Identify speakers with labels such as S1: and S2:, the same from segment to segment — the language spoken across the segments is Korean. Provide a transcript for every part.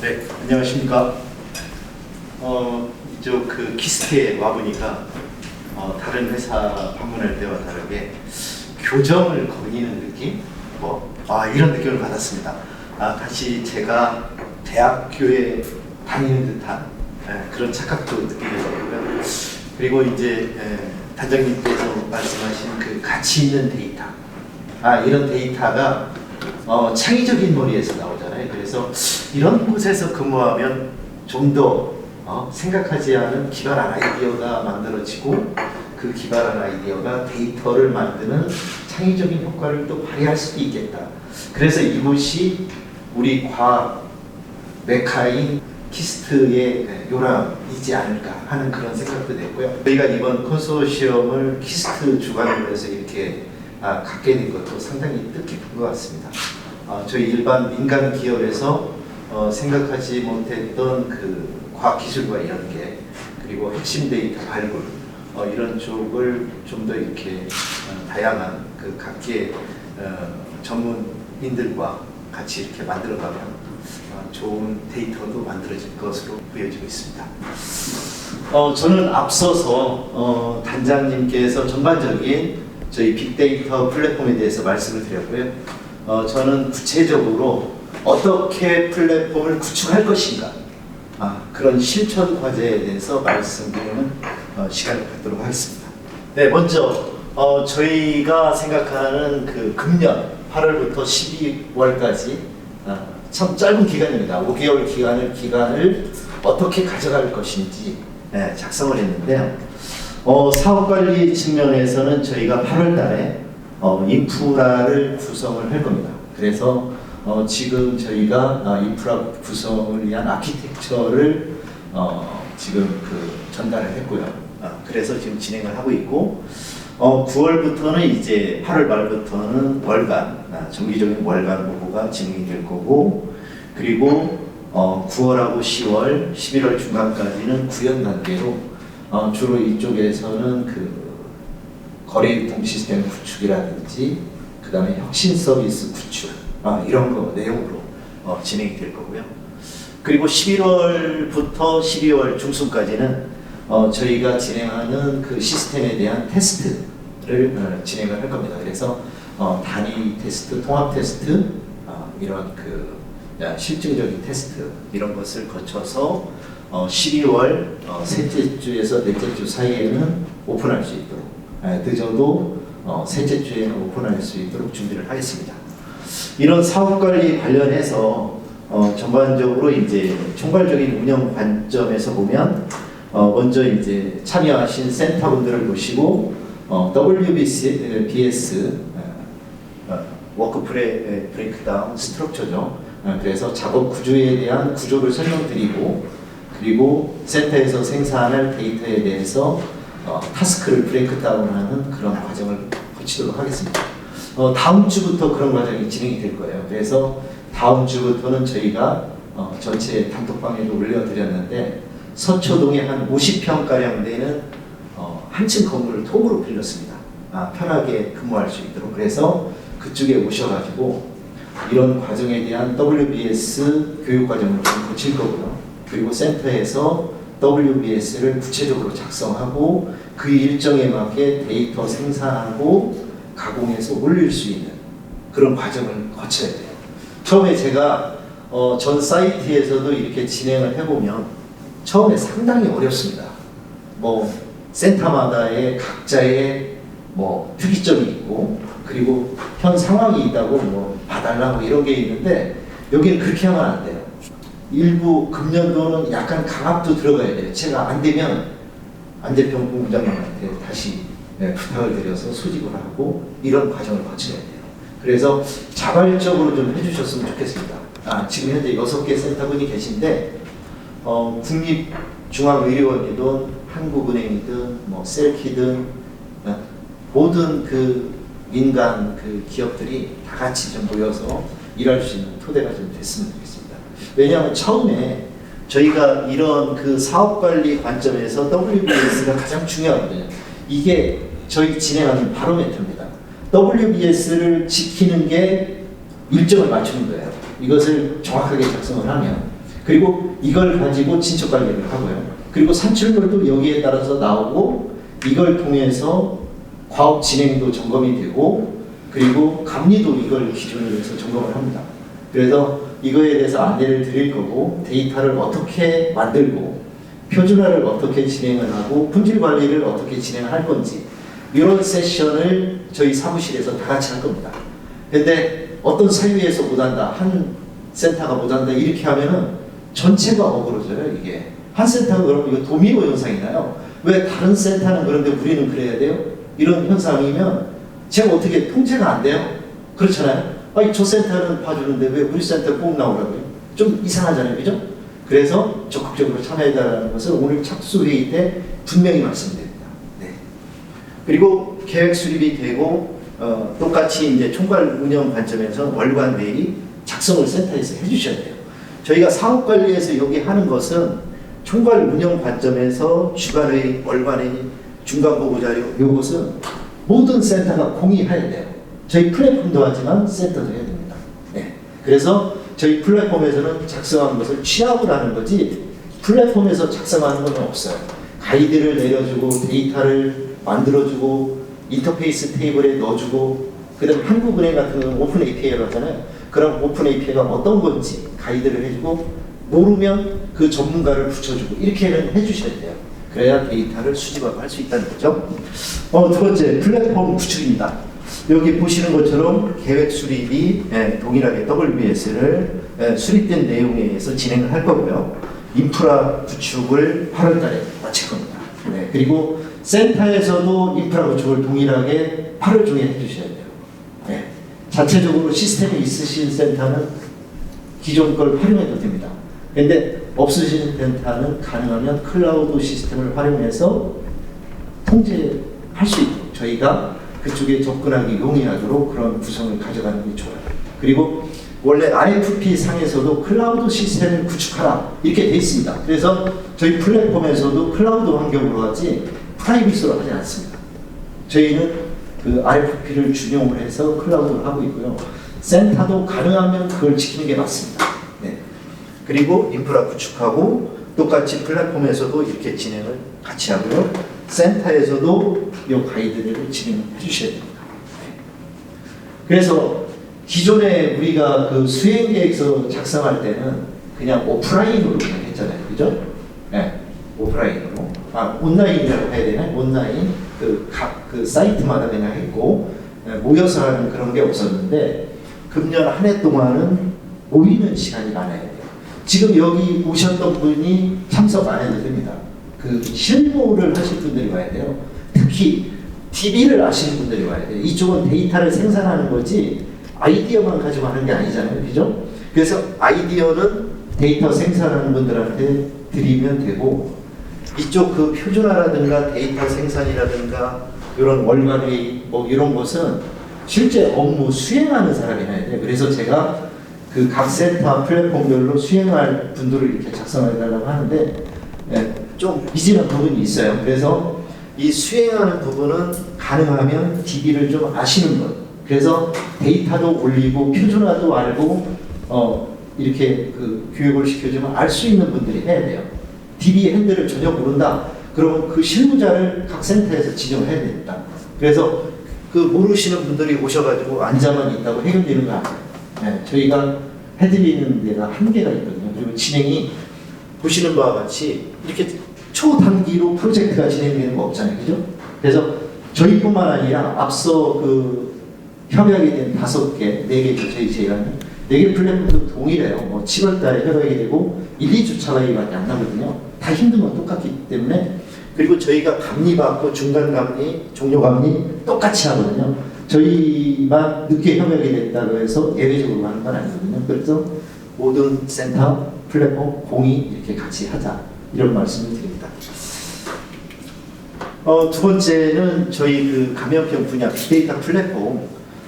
S1: 네, 안녕하십니까. 어, 이쪽 그 키스트에 와보니까 어, 다른 회사 방문할 때와 다르게 교정을 거니는 느낌? 뭐, 아, 이런 느낌을 받았습니다. 아, 다시 제가 대학교에 다니는 듯한 예, 그런 착각도 느끼게 되고요. 그리고 이제 예, 단장님께서 말씀하신 그 가치 있는 데이터. 아, 이런 데이터가 어, 창의적인 머리에서 나오잖아요. 그래서 이런 곳에서 근무하면 좀더 어, 생각하지 않은 기발한 아이디어가 만들어지고 그 기발한 아이디어가 데이터를 만드는 창의적인 효과를 또 발휘할 수도 있겠다. 그래서 이곳이 우리 과학 메카인 키스트의 요람이지 않을까 하는 그런 생각도 됐고요. 저희가 이번 컨소시엄을 키스트 주관으로 해서 이렇게 아, 갖게 된 것도 상당히 뜻깊은 것 같습니다. 아, 저희 일반 민간 기업에서 어, 생각하지 못했던 그 과학기술과 게 그리고 핵심 데이터 발굴 어, 이런 쪽을 좀 더 이렇게 어, 다양한 그 각계 어, 전문인들과 같이 이렇게 만들어가면 어, 좋은 데이터도 만들어질 것으로 보여지고 있습니다. 어, 저는 앞서서 어, 단장님께서 전반적인 저희 빅데이터 플랫폼에 대해서 말씀을 드렸고요. 어, 저는 구체적으로 어떻게 플랫폼을 구축할 것인가 아, 그런 실천 과제에 대해서 말씀드리는 어, 시간을 갖도록 하겠습니다. 네, 먼저 어, 저희가 생각하는 그 금년 8월부터 12월까지 아, 참 짧은 기간입니다. 5개월 기간을 기간을 어떻게 가져갈 것인지 네, 작성을 했는데요. 어, 사업 관리 측면에서는 저희가 8월달에 어, 인프라를 구성을 할 겁니다. 그래서 어, 지금 저희가 아, 인프라 구성을 위한 아키텍처를 어, 지금 그 전달을 했고요. 아, 그래서 지금 진행을 하고 있고 어, 9월부터는 이제 8월 말부터는 월간 아, 정기적인 월간 보고가 진행이 될 거고 그리고 어, 9월하고 10월, 11월 중간까지는 구현 단계로 어, 주로 이쪽에서는 그 거래 유통 시스템 구축이라든지 그 다음에 혁신 서비스 구축 아, 이런 거 내용으로 어, 진행이 될 거고요. 그리고 11월부터 12월 중순까지는 어, 저희가 진행하는 그 시스템에 대한 테스트를 어, 진행을 할 겁니다. 그래서 어, 단위 테스트, 통합 테스트 어, 이런 그 야, 실증적인 테스트 이런 것을 거쳐서 어, 12월 어, 셋째 주에서 넷째 주 사이에는 오픈할 수 있도록 에, 늦어도 어, 셋째 주에는 오픈할 수 있도록 준비를 하겠습니다. 이런 사업 관리 관련해서 어, 전반적으로 이제 총괄적인 운영 관점에서 보면 어, 먼저 이제 참여하신 센터분들을 모시고 어, WBS, BS 어, 워크 프레 브레이크다운 스트럭처죠. 어, 그래서 작업 구조에 대한 구조를 설명드리고 그리고 센터에서 생산할 데이터에 대해서 어, 타스크를 브레이크다운하는 그런 과정을 거치도록 하겠습니다. 어, 다음 주부터 그런 과정이 진행이 될 거예요. 그래서 다음 주부터는 저희가 어, 전체 단톡방에도 올려드렸는데 서초동에 한 50평 가량 되는 어, 한층 건물을 통으로 빌렸습니다. 아, 편하게 근무할 수 있도록 그래서 그쪽에 오셔가지고 이런 과정에 대한 WBS 교육 과정을 좀 거칠 거고요. 그리고 센터에서 WBS를 구체적으로 작성하고 그 일정에 맞게 데이터 생산하고 가공해서 올릴 수 있는 그런 과정을 거쳐야 돼요. 처음에 제가 어, 전 사이트에서도 이렇게 진행을 해보면 처음에 상당히 어렵습니다. 뭐 센터마다의 각자의 뭐 특이점이 있고 그리고 현 상황이 있다고 뭐 봐달라 뭐 이런 게 있는데 여기는 그렇게 하면 안 돼요. 일부 금년도는 약간 강압도 들어가야 돼요. 제가 안 되면 안재평 본부장님한테 다시 네, 부탁을 드려서 수집을 하고 이런 과정을 거쳐야 돼요. 그래서 자발적으로 좀 해주셨으면 좋겠습니다. 아, 지금 현재 여섯 개 센터분이 계신데 어, 국립중앙의료원이든 한국은행이든 뭐 셀키든 어, 모든 그 민간 그 기업들이 다 같이 좀 모여서 일할 수 있는 토대가 좀 됐으면 좋겠습니다. 왜냐하면 처음에 저희가 이런 그 사업 관리 관점에서 WBS가 가장 중요하거든요. 이게 저희 진행하는 바로메터입니다. WBS를 지키는 게 일정을 맞추는 거예요. 이것을 정확하게 작성을 하면.
S2: 그리고 이걸 가지고 진척 관리를 하고요. 그리고 산출물도 여기에 따라서 나오고 이걸 통해서 과업 진행도 점검이 되고 그리고 감리도 이걸 기준으로 해서 점검을 합니다. 그래서 이거에 대해서 안내를 드릴 거고 데이터를 어떻게 만들고 표준화를 어떻게 진행을 하고 품질 관리를 어떻게 진행할 건지 이런 세션을 저희 사무실에서 다 같이 할 겁니다. 근데 어떤 사유에서 못한다, 한 센터가 못한다 이렇게 하면은 전체가 어그러져요 이게. 한 센터가 그러면 이거 도미노 현상이 나요? 왜 다른 센터는 그런데 우리는 그래야 돼요? 이런 현상이면 제가 어떻게 통제가 안 돼요? 그렇잖아요. 아니 저 센터는 봐주는데 왜 우리 센터 꼭 나오라고요? 좀 이상하잖아요, 그죠? 그래서 적극적으로 참여해달라는 것을 오늘 착수 회의 때 분명히 말씀드립니다. 네. 그리고 계획 수립이 되고 어, 똑같이 이제 총괄 운영 관점에서 월간 내일 작성을 센터에서 해주셔야 돼요. 저희가 사업 관리에서 여기 하는 것은 총괄 운영 관점에서 주간의 월간의 중간 보고 자료 이것은 모든 센터가 공유해야 돼요. 저희 플랫폼도 하지만 센터도 해야 됩니다. 네. 그래서 저희 플랫폼에서는 작성하는 것을 취합을 하는 거지 플랫폼에서 작성하는 건 없어요. 가이드를 내려주고 데이터를 만들어주고 인터페이스 테이블에 넣어주고 그다음 한국은행 같은 경우는 오픈 API라고 하잖아요. 그럼 오픈 API가 어떤 건지 가이드를 해주고 모르면 그 전문가를 붙여주고 이렇게는 해주셔야 돼요. 그래야 데이터를 수집하고 할 수 있다는 거죠. 어, 두 번째 플랫폼 구축입니다. 여기 보시는 것처럼 계획 수립이 예, 동일하게 WBS를 예, 수립된 내용에 의해서 진행을 할 거고요. 인프라 구축을 8월달에 마칠 겁니다. 네, 그리고 센터에서도 인프라 구축을 동일하게 8월 중에 해주셔야 돼요. 네, 자체적으로 시스템이 있으신 센터는 기존 걸 활용해도 됩니다. 근데 없으신 센터는 가능하면 클라우드 시스템을 활용해서 통제할 수 있도록 저희가 그쪽에 접근하기 용이하도록 그런 구성을 가져가는 게 좋아요. 그리고 원래 RFP 상에서도 클라우드 시스템을 구축하라 이렇게 돼 있습니다. 그래서 저희 플랫폼에서도 클라우드 환경으로 하지 프라이빗으로 하지 않습니다. 저희는 그 RFP를 준용을 해서 클라우드를 하고 있고요. 센터도 가능하면 그걸 지키는 게 맞습니다. 네. 그리고 인프라 구축하고 똑같이 플랫폼에서도 이렇게 진행을 같이 하고요. 센터에서도 이 가이드를 진행해 주셔야 됩니다. 네. 그래서 기존에 우리가 그 수행 계획서 작성할 때는 그냥 오프라인으로 그냥 했잖아요. 그죠? 네. 오프라인으로. 아, 온라인이라고 해야 되나? 온라인. 그 각그 사이트마다 그냥 했고, 네, 모여서 하는 그런 게 없었는데, 금년 한 해 동안은 모이는 시간이 많아야 돼요. 지금 여기 오셨던 분이 참석 안 해도 됩니다. 그 실무를 하실 분들이 와야 돼요. 특히 DB를 아시는 분들이 와야 돼요. 이쪽은 데이터를 생산하는 거지 아이디어만 가지고 하는 게 아니잖아요. 그죠? 그래서 아이디어는 데이터 생산하는 분들한테 드리면 되고 이쪽 그 표준화라든가 데이터 생산이라든가 이런 월간회의 뭐 이런 것은 실제 업무 수행하는 사람이 해야 돼요. 그래서 제가 그 각 센터 플랫폼별로 수행할 분들을 이렇게 작성해 달라고 하는데 예, 좀 미지는 부분이 있어요. 그래서 이 수행하는 부분은 가능하면 DB를 좀 아시는 분. 그래서 데이터도 올리고 표준화도 알고 어 이렇게 그 교육을 시켜주면 알 수 있는 분들이 해야 돼요. DB 핸들을 전혀 모른다. 그러면 그 실무자를 각 센터에서 지정해야 됩니다. 그래서 그 모르시는 분들이 오셔가지고 앉아만 있다고 해결되는 거 아니에요. 네, 저희가 해드리는 데가 한계가 있거든요. 그리고 진행이 보시는 바와 같이 이렇게 초단기로 프로젝트가 진행되는 거 없잖아요. 그죠? 그래서 저희뿐만 아니라 앞서 그 협약이 된 다섯 개, 네 개죠. 저희 제안은 네개 플랫폼도 동일해요. 뭐 7월 달에 협약이 되고 1, 2주 차이밖에 안 나거든요. 다 힘든 건 똑같기 때문에 그리고 저희가 감리 받고 중간 감리, 종료 감리 똑같이 하거든요. 저희만 늦게 협약이 됐다고 해서 예외적으로 하는 건 아니거든요. 그래서 모든 센터, 플랫폼, 공이 이렇게 같이 하자 이런 말씀을 드립니다. 어, 두 번째는 저희 그 감염병 분야 빅데이터 플랫폼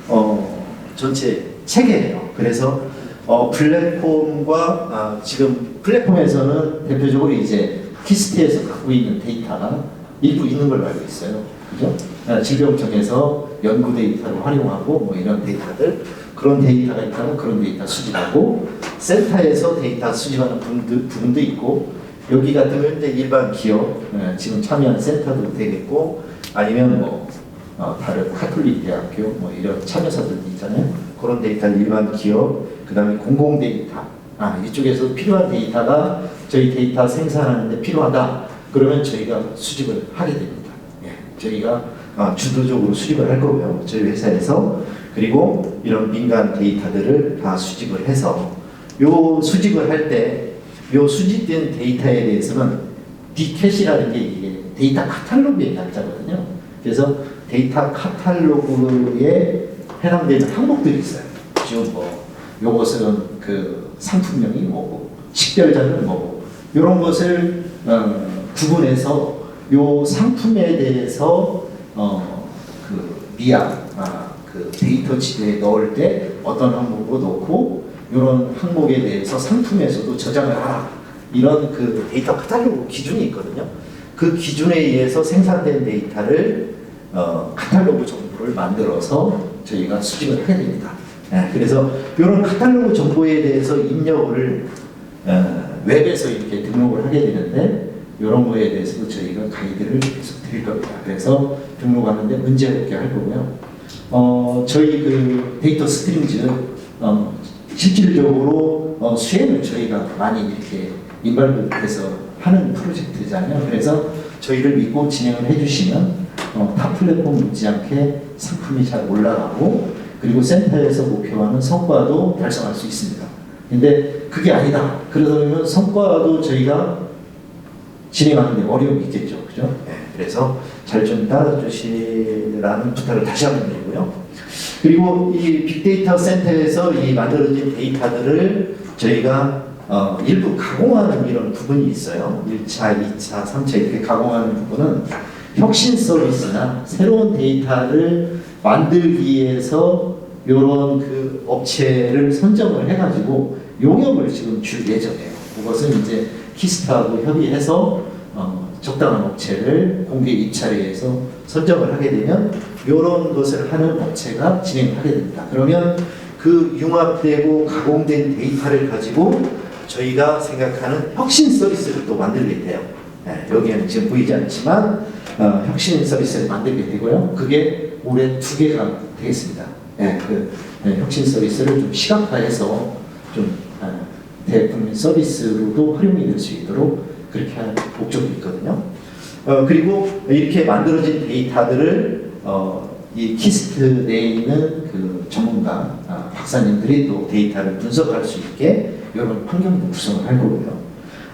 S2: 어, 전체 체계예요. 그래서 어, 플랫폼과 아, 지금 플랫폼에서는 대표적으로 이제 키스트에서 갖고 있는 데이터가 일부 있는 걸로 알고 있어요. 그죠? 아, 질병청에서 연구 데이터를 활용하고 뭐 이런 데이터들 그런 데이터가 있다면 그런 데이터 수집하고 센터에서 데이터 수집하는 부분도, 부분도 있고 여기 같은 경우는 이제 일반 기업 예, 지금 참여한 센터도 되겠고 아니면 뭐 어, 다른 카톨릭 대학교 뭐 이런 참여사들 있잖아요. 그런 데이터 일반 기업 그 다음에 공공 데이터 아 이쪽에서 필요한 데이터가 저희 데이터 생산하는데 필요하다 그러면 저희가 수집을 하게 됩니다. 예, 저희가 아, 주도적으로 수집을 할 거고요. 저희 회사에서 그리고 이런 민간 데이터들을 다 수집을 해서 요 수집을 할 때 요 수집된 데이터에 대해서는 디캣이라는 게 이게 데이터 카탈로그의 약자거든요. 그래서 데이터 카탈로그에 해당되는 항목들이 있어요. 지금 뭐 요것은 그 상품명이 뭐고 식별자는 뭐고 이런 것을 어, 구분해서 요 상품에 대해서 어, 그 미약 아, 그 데이터 지대에 넣을 때 어떤 항목으로 넣고 이런 항목에 대해서 상품에서도 저장을 하라 이런 그 데이터 카탈로그 기준이 있거든요. 그 기준에 의해서 생산된 데이터를 어, 카탈로그 정보를 만들어서 저희가 수집을 하게 됩니다. 예, 그래서 이런 카탈로그 정보에 대해서 입력을 어, 웹에서 이렇게 등록을 하게 되는데 이런 거에 대해서도 저희가 가이드를 계속 드릴 겁니다. 그래서 등록하는데 문제 없게 할 거고요. 어, 저희 그 데이터 스트림즈 어, 실질적으로 어, 수행을 저희가 많이 이렇게 인발해서 하는 프로젝트잖아요. 그래서 저희를 믿고 진행을 해주시면 어, 타 플랫폼 못지않게 상품이 잘 올라가고 그리고 센터에서 목표하는 성과도 달성할 수 있습니다. 근데 그게 아니다. 그러면 성과도 저희가 진행하는데 어려움이 있겠죠. 그죠? 네, 그래서 잘 좀 따라주시라는 부탁을 다시 한번 드리고요. 그리고 이 빅데이터 센터에서 이 만들어진 데이터들을 저희가 어, 일부 가공하는 이런 부분이 있어요. 1차, 2차, 3차 이렇게 가공하는 부분은 혁신 서비스나 새로운 데이터를 만들기 위해서 이런 그 업체를 선정을 해가지고 용역을 지금 줄 예정이에요. 그것은 이제 키스타하고 협의해서 어, 적당한 업체를 공개 입찰에 의해서 선정을 하게 되면 이런 것을 하는 업체가 진행하게 됩니다. 그러면 그 융합되고 가공된 데이터를 가지고 저희가 생각하는 혁신 서비스를 또 만들게 돼요. 네, 여기에는 지금 보이지 않지만 어, 혁신 서비스를 만들게 되고요. 그게 올해 두 개가 되겠습니다. 네, 그 네, 혁신 서비스를 좀 시각화해서 좀 어, 대국민 서비스로도 활용이 될 수 있도록 그렇게 할 목적이 있거든요. 어, 그리고 이렇게 만들어진 데이터들을 어, 이 키스트 내에 있는 그 전문가 아, 박사님들이 또 데이터를 분석할 수 있게 이런 환경도 구성을 할 거고요.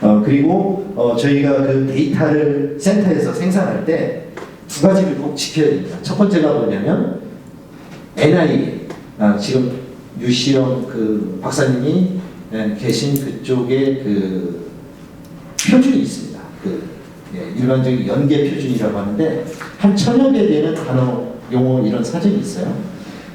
S2: 어, 그리고 어, 저희가 그 데이터를 센터에서 생산할 때 두 가지를 꼭 지켜야 됩니다. 첫 번째가 뭐냐면 NIA 아, 지금 유시영 그 박사님이 예, 계신 그쪽에 그 표준이 있습니다. 일반적인 연계 표준이라고 하는데 한 천여 개 되는 단어, 용어 이런 사전이 있어요.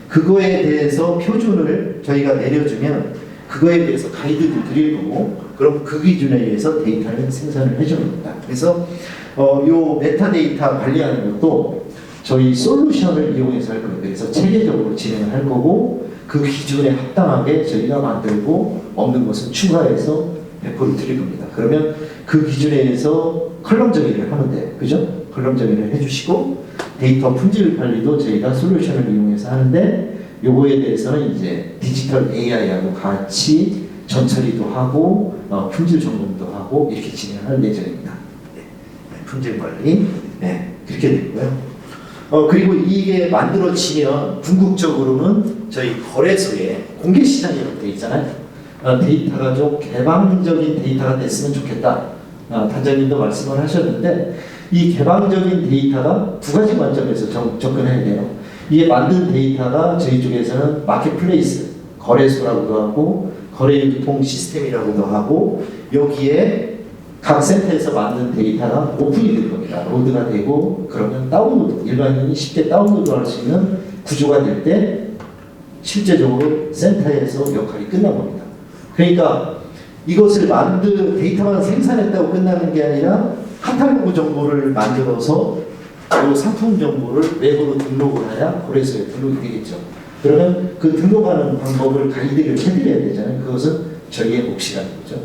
S2: 그거에 대해서 표준을 저희가 내려주면 그거에 대해서 가이드도 드릴 거고 그럼 그 기준에 의해서 데이터를 생산을 해줍니다. 그래서 어, 요 메타데이터 관리하는 것도 저희 솔루션을 이용해서 할 거예요. 그래서 체계적으로 진행을 할 거고 그 기준에 합당하게 저희가 만들고 없는 것은 추가해서 배포를 드릴 겁니다. 그러면 그 기준에 의해서 컬럼 정의를 돼. 그죠? 컬럼 정의를 해주시고 데이터 품질 관리도 저희가 솔루션을 이용해서 하는데 요거에 대해서는 이제 디지털 AI하고 같이 전처리도 하고 어, 품질 점검도 하고 이렇게 진행할 예정입니다. 네, 네, 품질 관리 네, 그렇게 되고요. 어 그리고 이게 만들어지면 궁극적으로는 저희 거래소에 공개 시장이라고 돼 있잖아요. 어, 데이터가 좀 개방적인 데이터가 됐으면 좋겠다. 어, 단장님도 말씀을 하셨는데 이 개방적인 데이터가 두 가지 관점에서 접- 접근해야 돼요. 이게 만든 데이터가 저희 쪽에서는 마켓플레이스, 거래소라고도 하고 거래 유통 시스템이라고도 하고 여기에 각 센터에서 만든 데이터가 오픈이 될 겁니다. 로드가 되고 그러면 다운로드, 일반인이 쉽게 다운로드 할 수 있는 구조가 될 때 실제적으로 센터에서 역할이 끝난 겁니다. 그러니까 이것을 만드 데이터만 생산했다고 끝나는 게 아니라 카탈로그 정보를 만들어서 그 상품 정보를 외부로 등록을 해야 거래소에 등록이 되겠죠. 그러면 그 등록하는 방법을 가이드를 해드려야 되잖아요. 그것은 저희의 몫이라는 거죠.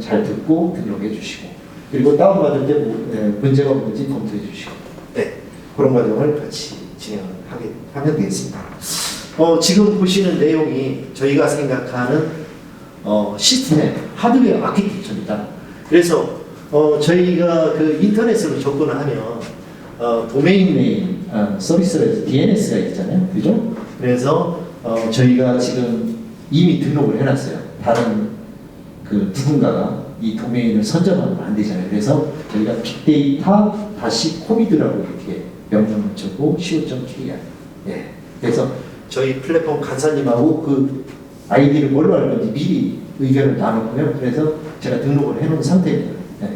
S2: 잘 듣고 등록해 주시고 그리고 다운받을 때 뭐, 예, 문제가 없는지 검토해 주시고 네, 그런 과정을 같이 진행하게 하면 되겠습니다. 어, 지금 보시는 내용이 저희가 생각하는 어, 시스템, 하드웨어 아키텍처입니다. 그래서 어, 저희가 그 인터넷으로 접근을 하면 어, 도메인 네임 어, 서비스가 DNS가 있잖아요. 그죠? 그래서 어, 저희가 지금 이미 등록을 해놨어요. 다른 그 누군가가 이 도메인을 선점하면 안 되잖아요. 그래서 저희가 빅데이터 다시 코비드라고 이렇게 명령을 주고 co.kr. 예. 그래서 저희 플랫폼 간사님하고 그 아이디를 뭘로 할 건지 미리 의견을 나눴고요. 그래서 제가 등록을 해놓은 상태입니다. 예.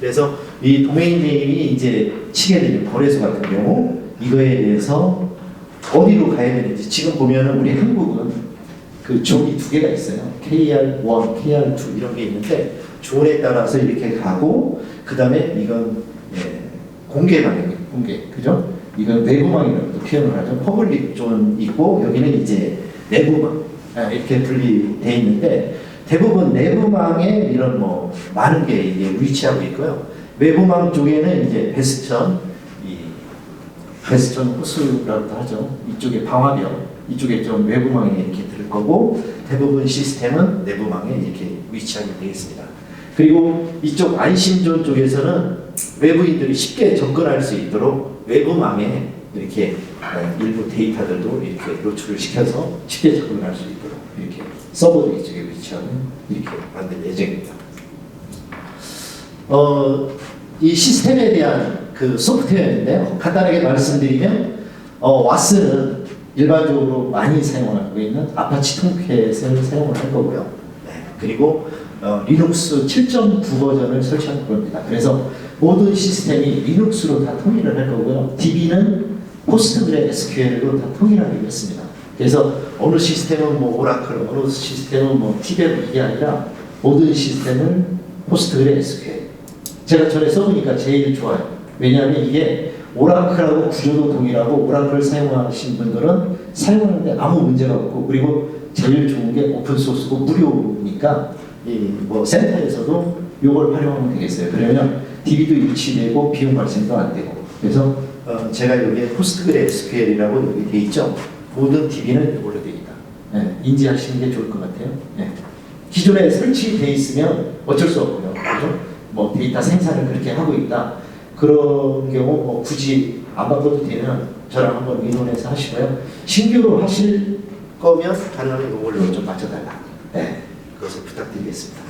S2: 그래서 이 도메인 네임이 이제 치게 되는 거래소 같은 경우 이거에 대해서 어디로 가야 되는지 지금 보면은 우리 한국은 그 존이 두 개가 있어요. KR1, KR2 이런 게 있는데 존에 따라서 이렇게 가고 그 다음에 이건 예, 공개 방향이 공개 그죠? 이건 내부망이라고 표현을 하죠. 퍼블릭 존 있고 여기는 이제 내부망 아, 이렇게 분리돼 있는데 대부분 내부망에 이런 뭐 많은 게 이제 위치하고 있고요. 외부망 쪽에는 이제 베스천 이 베스천 호수라고도 하죠. 이쪽에 방화벽 이쪽에 좀 외부망에 이렇게 들 거고 대부분 시스템은 내부망에 이렇게 위치하게 되겠습니다. 그리고 이쪽 안심존 쪽에서는 외부인들이 쉽게 접근할 수 있도록 외부망에 이렇게 어, 일부 데이터들도 이렇게 노출을 시켜서 쉽게 접근할 수 있도록 서버도 이쪽에 위치하는 이렇게 만들 예정입니다. 어, 이 시스템에 대한 그 소프트웨어인데요. 간단하게 말씀드리면 어, 와스는 일반적으로 많이 사용하고 있는 아파치 통캣을 사용을 할 거고요. 네, 그리고 어, 리눅스 7.9 버전을 설치할 겁니다. 그래서 모든 시스템이 리눅스로 다 통일을 할 거고요. DB는 포스트그레 SQL로 다 통일하기로 했습니다. 그래서 어느 시스템은 뭐 오라클, 어느 시스템은 뭐 티베브 이게 아니라 모든 시스템을 포스트그레 SQL. 제가 전에 써보니까 제일 좋아요. 왜냐하면 이게 오라클하고 구조도 동일하고 오라클 사용하신 분들은 사용하는데 아무 문제가 없고 그리고 제일 좋은 게 오픈 소스고 무료니까 이 뭐 센터에서도 이걸 활용하면 되겠어요. 그러면 DB도 유치되고 비용 발생도 안 되고 그래서 어, 제가 여기에 포스트그레 SQL이라고 여기 돼 있죠. 모든 DB는 이걸로 되어 있다. 예, 인지하시는 게 좋을 것 같아요. 예. 기존에 설치돼 있으면 어쩔 수 없고요. 그죠? 뭐 데이터 생산을 그렇게 하고 있다. 그런 경우 뭐 굳이 안 바꿔도 되면 저랑 한번 의논해서 하시고요. 신규로 하실 거면 가능하면 이걸로 좀 맞춰달라. 네, 그것을 부탁드리겠습니다.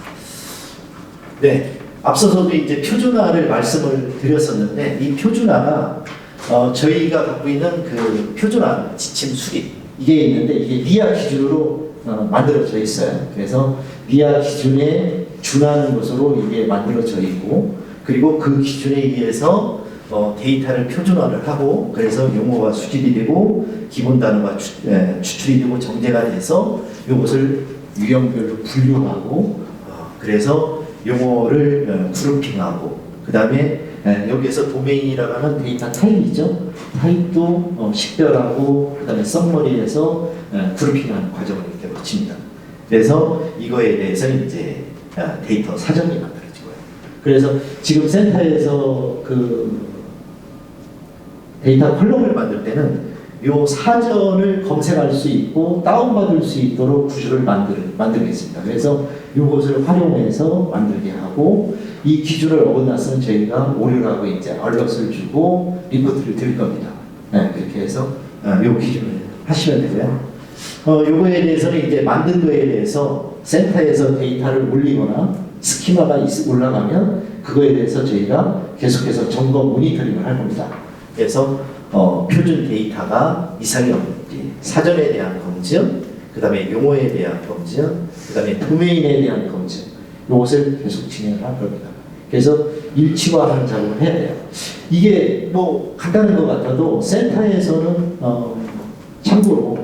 S2: 네, 앞서서도 이제 표준화를 말씀을 드렸었는데 이 표준화가 어, 저희가 갖고 있는 그 표준화 지침 수립 이게 있는데 이게 리아 기준으로 어, 만들어져 있어요. 그래서 리아 기준에 준하는 것으로 이게 만들어져 있고 그리고 그 기준에 의해서 어, 데이터를 표준화를 하고 그래서 용어가 수집이 되고 기본 단어가 추, 예, 추출이 되고 정제가 돼서 이것을 유형별로 분류하고 어, 그래서 용어를 어, 그룹핑하고 그 다음에 여기에서 도메인이라고 하는 데이터 타입이죠. 타입도 어, 식별하고 그 다음에 썸머리에서 어, 그룹핑하는 과정을 이렇게 거칩니다. 그래서 이거에 대해서 이제 아, 데이터 사전이 만들어지고요. 그래서 지금 센터에서 그 데이터 컬럼을 만들 때는 요 사전을 검색할 수 있고 다운받을 수 있도록 구조를 만들, 만들겠습니다. 그래서 요것을 활용해서 만들게 하고 이 기준을 어긋났으면 저희가 오류라고 이제 얼럿을 주고 리포트를 드릴 겁니다. 네, 그렇게 해서 어, 요 기준을 하시면 되고요. 어, 요거에 대해서는 이제 만든 거에 대해서 센터에서 데이터를 올리거나 스키마가 있- 올라가면 그거에 대해서 저희가 계속해서 점검 모니터링을 할 겁니다. 그래서 어, 표준 데이터가 이상이 없는지 사전에 대한 검증, 그 다음에 용어에 대한 검증, 그 다음에 도메인에 대한 검증 이것을 계속 진행을 할 겁니다. 그래서 일치화하는 작업을 해야 돼요. 이게 뭐 간단한 것 같아도 센터에서는 어, 참고로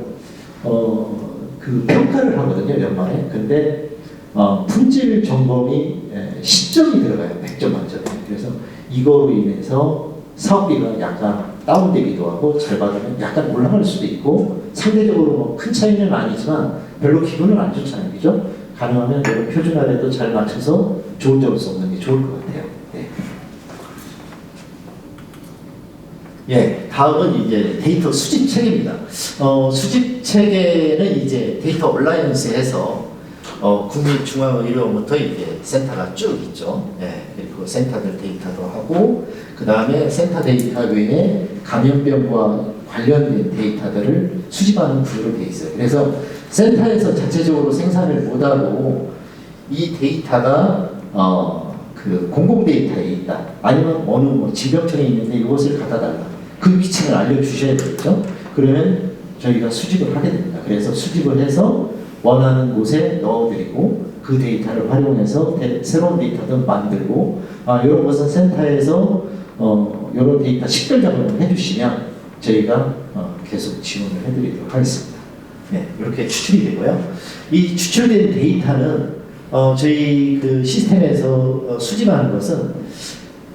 S2: 어, 그 평가를 하거든요 연말에. 근데 어, 품질 점검이 예, 10점이 들어가요 100점 만점에. 그래서 이거로 인해서 사업비가 약간 다운되기도 하고 잘 받으면 약간 올라갈 수도 있고 상대적으로 뭐 큰 차이는 아니지만 별로 기분은 안 좋잖아요, 그죠? 가능하면 이런 표준화에도 잘 맞춰서 좋은 점을 쏟는 게 좋을 것 같아요. 네. 예, 다음은 이제 데이터 수집 체계입니다. 어, 수집 체계는 이제 데이터 얼라이언스에서 어, 국민중앙의료원부터 이제 센터가 쭉 있죠. 예, 그리고 센터들 데이터도 하고 그 다음에 센터 데이터 외에 감염병과 관련된 데이터들을 수집하는 구조로 되어 있어요. 그래서 센터에서 자체적으로 생산을 못하고 이 데이터가 어, 그 공공 데이터에 있다. 아니면 어느 뭐 질병청에 있는데 이것을 갖다 달라. 그 위치를 알려주셔야 되겠죠. 그러면 저희가 수집을 하게 됩니다. 그래서 수집을 해서 원하는 곳에 넣어드리고 그 데이터를 활용해서 데- 새로운 데이터도 만들고 아, 이런 것은 센터에서 어, 이런 데이터 식별 작업을 해주시면 저희가 어, 계속 지원을 해드리도록 하겠습니다. 네, 이렇게 추출이 되고요. 이 추출된 데이터는 어, 저희 그 시스템에서 어, 수집하는 것은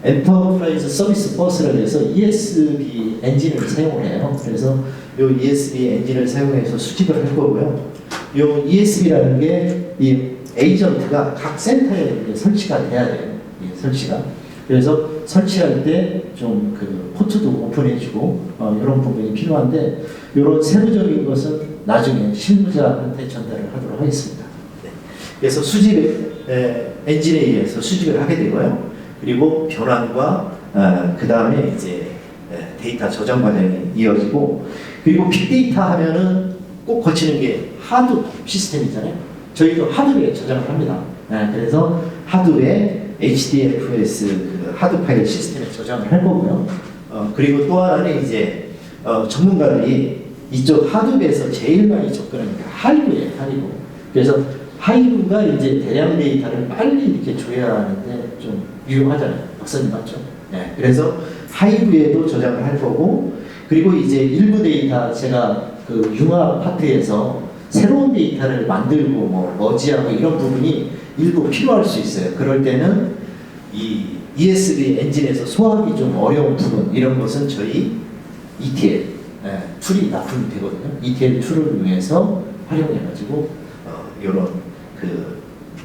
S2: 엔터프라이즈 서비스 버스라고 해서 ESB 엔진을 사용해요. 그래서 이 ESB 엔진을 사용해서 수집을 할 거고요. 이 ESB라는 게 이 에이전트가 각 센터에 설치가 돼야 돼요. 예, 설치가. 그래서 설치할 때 좀 그 포트도 오픈해주고 어, 이런 부분이 필요한데 이런 세부적인 것은 나중에 실무자한테 전달을 하도록 하겠습니다. 네. 그래서 수집 에, 엔진에 의해서 수집을 하게 되고요. 그리고 변환과 그 다음에 이제 에, 데이터 저장 과정이 이어지고 그리고 빅데이터 하면은 꼭 거치는 게 하드 시스템이잖아요. 저희도 하드웨어 저장을 합니다. 네, 그래서 하드웨어 HDFS 그 하드 파일 시스템에 저장을 할 거고요. 어, 그리고 또 하나는 이제 어, 전문가들이 이쪽 하드웨어에서 제일 많이 접근하는 게 하이브예요, 하이브. 그래서 하이브가 이제 대량 데이터를 빨리 이렇게 조회하는데 좀 유용하잖아요. 박사님 맞죠? 네. 그래서 하이브에도 저장을 할 거고, 그리고 이제 일부 데이터 제가 그 융합 파트에서 새로운 데이터를 만들고 뭐 머지하고 이런 부분이 일부 필요할 수 있어요. 그럴 때는 이 ESB 엔진에서 소화하기 좀 어려운 부분 이런 것은 저희 ETL 예, 툴이 납품이 되거든요. ETL 툴을 이용해서 활용해가지고 어, 이런 그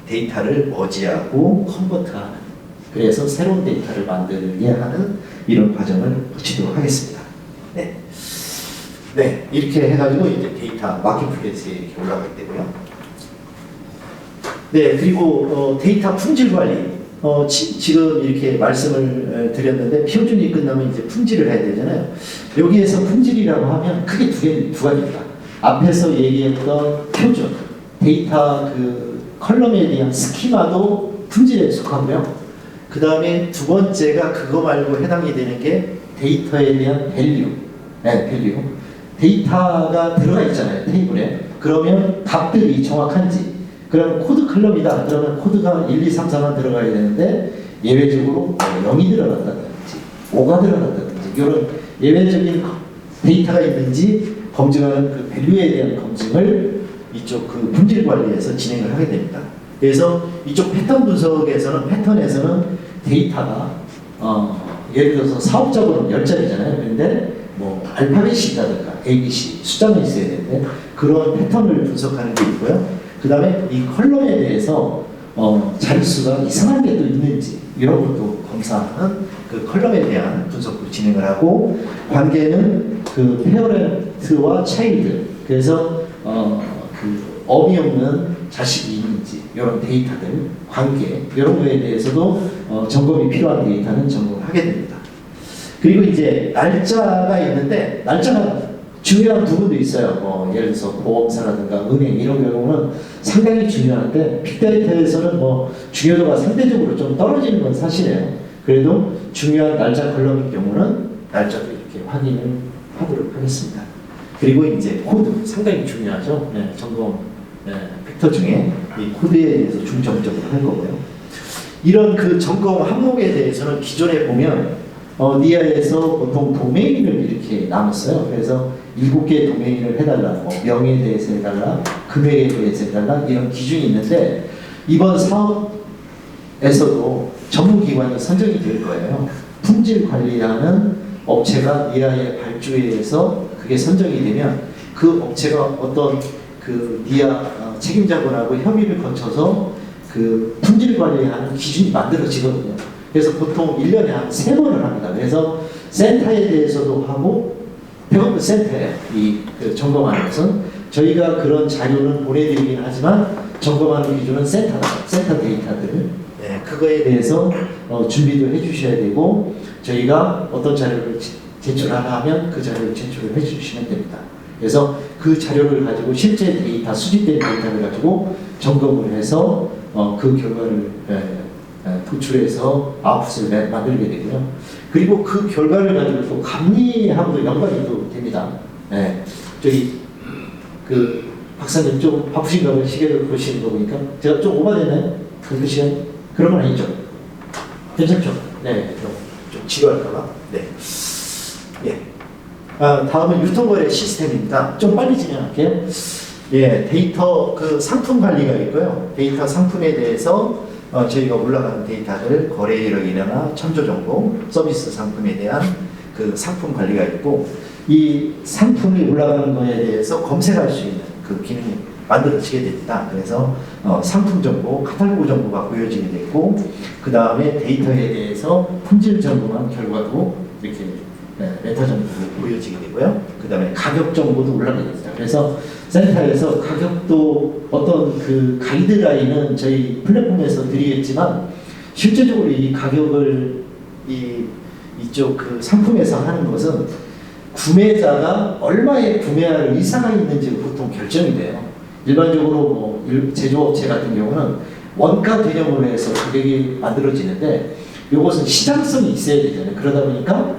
S2: 데이터를 머지하고 컨버트하는 그래서 새로운 데이터를 만들게 하는 이런 과정을 거치도록 하겠습니다. 네. 네, 이렇게 해가지고 이제 데이터 마켓플레이스에 이렇게 올라가게 되고요. 네, 그리고 어, 데이터 품질 관리. 어, 지, 지금 이렇게 말씀을 에, 드렸는데 표준이 끝나면 이제 품질을 해야 되잖아요. 여기에서 품질이라고 하면 크게 두, 개, 두 가지입니다. 앞에서 얘기했던 표준, 데이터 그 컬럼에 대한 스키마도 품질에 속하고요. 그 다음에 두 번째가 그거 말고 해당이 되는 게 데이터에 대한 밸류. 네, 밸류. 데이터가 들어가 있잖아요, 테이블에. 그러면 값들이 정확한지. 그러면 코드 컬럼이다. 그러면 코드가 1, 2, 3, 4만 들어가야 되는데 예외적으로 0이 들어갔다든지 5가 들어갔다든지 이런 예외적인 데이터가 있는지 검증하는 그 밸류에 대한 검증을 이쪽 그 품질 관리에서 진행을 하게 됩니다. 그래서 이쪽 패턴 분석에서는 패턴에서는 데이터가 어, 예를 들어서 사업자번호 10자리잖아요. 근데 뭐 알파벳이 있다든가 ABC 숫자가 있어야 되는데 그런 패턴을 분석하는 게 있고요. 그 다음에 이 컬럼에 대해서 어, 자릿수가 이상한 게 또 있는지 이런 것도 검사하는 그 컬럼에 대한 분석도 진행을 하고 관계는 그 페어렌트와 차일드 그래서 어, 그 어미 없는 자식이 있는지 이런 데이터들 관계 이런 거에 대해서도 어, 점검이 필요한 데이터는 점검하게 됩니다. 그리고 이제 날짜가 있는데 날짜가 중요한 부분도 있어요. 뭐 예를 들어서 보험사라든가 은행 이런 경우는 상당히 중요한데 빅데이터에서는 뭐 중요도가 상대적으로 좀 떨어지는 건 사실이에요. 그래도 중요한 날짜 컬럼인 경우는 날짜도 이렇게 확인을 하도록 하겠습니다. 그리고 이제 코드 상당히 중요하죠. 네, 점검 네, 벡터 중에 이 코드에 대해서 중점적으로 할 거고요. 이런 그 점검 항목에 대해서는 기존에 보면 어, 니아에서 보통 도메인을 이렇게 나눴어요. 그래서 일곱 개의 도메인을 해달라, 뭐 명에 대해서 해달라, 금액에 대해서 해달라 이런 기준이 있는데 이번 사업에서도 전문기관이 선정이 될 거예요. 품질 관리하는 업체가 니아의 발주회에서 그게 선정이 되면 그 업체가 어떤 그 니아 어, 책임자분하고 협의를 거쳐서 그 품질 관리하는 기준이 만들어지거든요. 그래서 보통 1년에 한세 번을 합니다. 그래서 센터에 대해서도 하고 백업도 센터에 이 그 점검하는 것은 저희가 그런 자료는 보내드리긴 하지만 점검하는 기준은 센터다. 센터 데이터들을 네, 그거에 대해서 어, 준비도 해주셔야 되고 저희가 어떤 자료를 제- 제출하나 하면 그 자료를 제출을 해주시면 됩니다. 그래서 그 자료를 가지고 실제 데이터 수집된 데이터를 가지고 점검을 해서 어, 그 결과를 에, 에, 도출해서 아웃풋을 내- 만들게 되고요. 그리고 그 결과를 가지고 또 감리하고도 연관이 또 됩니다. 네, 저희 그 박사님 좀 바쁘신가 봐요. 시계를 보시는 거 보니까 제가 좀 오버됐나요? 그 시간? 그런 건 아니죠. 괜찮죠? 네, 좀 지루할까봐. 네. 예. 아, 다음은 유통거래 시스템입니다. 좀 빨리 진행할게요. 예, 데이터 그 상품 관리가 있고요. 데이터 상품에 대해서 어, 저희가 올라가는 데이터를 거래 이력이나 첨조 정보, 서비스 상품에 대한 그 상품 관리가 있고 이 상품이 올라가는 거에 대해서 검색할 수 있는 그 기능이 만들어지게 됩니다. 그래서 어, 상품 정보, 카탈로그 정보가 보여지게 되고 그 다음에 데이터에 대해서 품질 점검한 결과도 이렇게 네, 메타 정보도 보여지게 되고요. 그 다음에 가격 정보도 올라가게 됩니다. 그래서 센터에서 가격도 어떤 그 가이드라인은 저희 플랫폼에서 드리겠지만 실제적으로 이 가격을 이 이쪽 그 상품에서 하는 것은 구매자가 얼마에 구매할 의사가 있는지 보통 결정이 돼요. 일반적으로 뭐 일- 제조업체 같은 경우는 원가 개념으로 해서 가격이 만들어지는데 이것은 시장성이 있어야 되잖아요. 그러다 보니까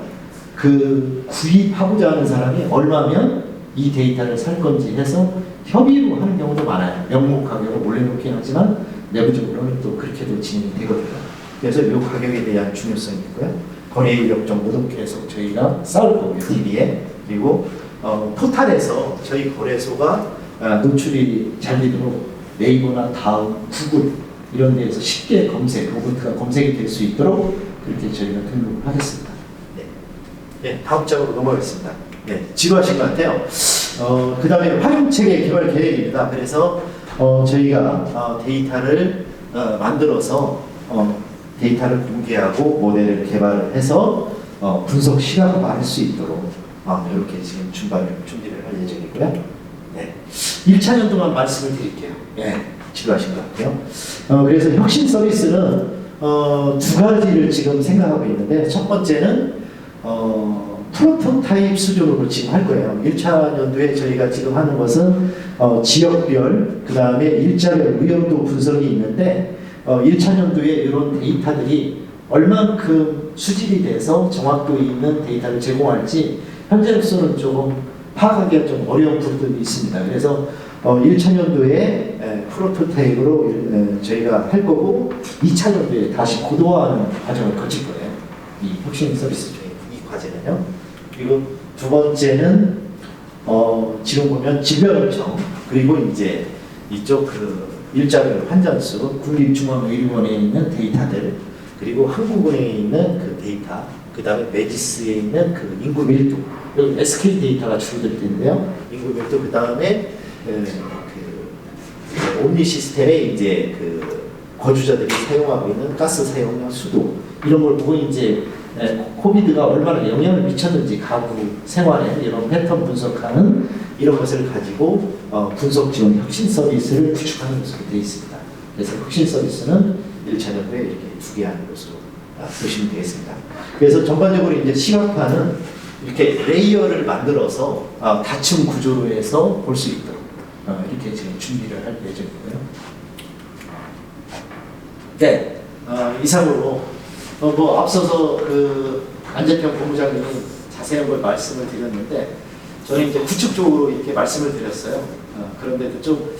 S2: 그 구입하고자 하는 사람이 얼마면 이 데이터를 살 건지 해서 협의로 하는 경우도 많아요. 명목 가격을 올려놓긴 하지만 내부적으로는 또 그렇게도 진행이 되거든요. 그래서 이 가격에 대한 중요성이 있고요. 거래 이력 정보도 계속 저희가 쌓을 거고요. DB에. 그리고 어, 포탈에서 저희 거래소가 아, 노출이 잘 되도록 네이버나 다음, 구글 이런 데에서 쉽게 검색, 로봇가 검색이 될 수 있도록 그렇게 저희가 등록을 하겠습니다. 네. 네, 다음 장으로 넘어가겠습니다. 네, 지루하신 것 같아요. 어, 그 다음에 활용체계 개발 계획입니다. 그래서 어, 저희가 어, 데이터를 어, 만들어서 어, 데이터를 공개하고 모델을 개발을 해서 어, 분석 시각을 많을 수 있도록 어, 이렇게 지금 준비를, 준비를 할 예정이고요. 네. 1차 연도만 말씀을 드릴게요. 예, 지루하신 것 같아요. 어, 그래서 혁신 서비스는 어, 두 가지를 지금 생각하고 있는데 첫 번째는 어, 프로토타입 수준으로 지금 할 거예요. 1차 연도에 저희가 지금 하는 것은 어, 지역별, 그 다음에 일자별 위험도 분석이 있는데 어, 1차 연도에 이런 데이터들이 얼만큼 수집이 돼서 정확도 있는 데이터를 제공할지 현재로서는 조금 파악하기가 좀 어려운 부분이 있습니다. 그래서 어, 1차 연도에 에, 프로토타입으로 에, 저희가 할 거고 2차 연도에 다시 고도화하는 과정을 거칠 거예요. 이 혁신 서비스 중에 이 과제는요. 그리고 두 번째는 어, 지금 보면 질병청 그리고 이제 이쪽 그 일자별 환자 수 국립중앙의료원에 있는 데이터들 그리고 한국은행에 있는 그 데이터 그 다음에 메지스에 있는 그 인구 밀도 SK 데이터가 될 텐데요. 인구 밀도 그 다음에 그, 그 옴니 시스템에 이제 그 거주자들이 사용하고 있는 가스 사용량 수도 이런 걸 보고 이제 에, 코비드가 얼마나 영향을 미쳤는지 가구 생활에 이런 패턴 분석하는 이런 것을 가지고 어, 분석 지원 혁신 서비스를 구축하는 것으로 되어 있습니다. 그래서 혁신 서비스는 1차 연도에 이렇게 두 개 하는 것으로 아, 보시면 되겠습니다. 그래서 전반적으로 이제 시각화는 이렇게 레이어를 만들어서 아, 다층 구조로 해서 볼 수 있도록 어, 이렇게 지금 준비를 할 예정이고요. 네, 어, 이상으로 어, 뭐 앞서서 그 안재평 본부장님이 자세한 걸 말씀을 드렸는데 저는 이제 구축적으로 이렇게 말씀을 드렸어요. 어, 그런데도 좀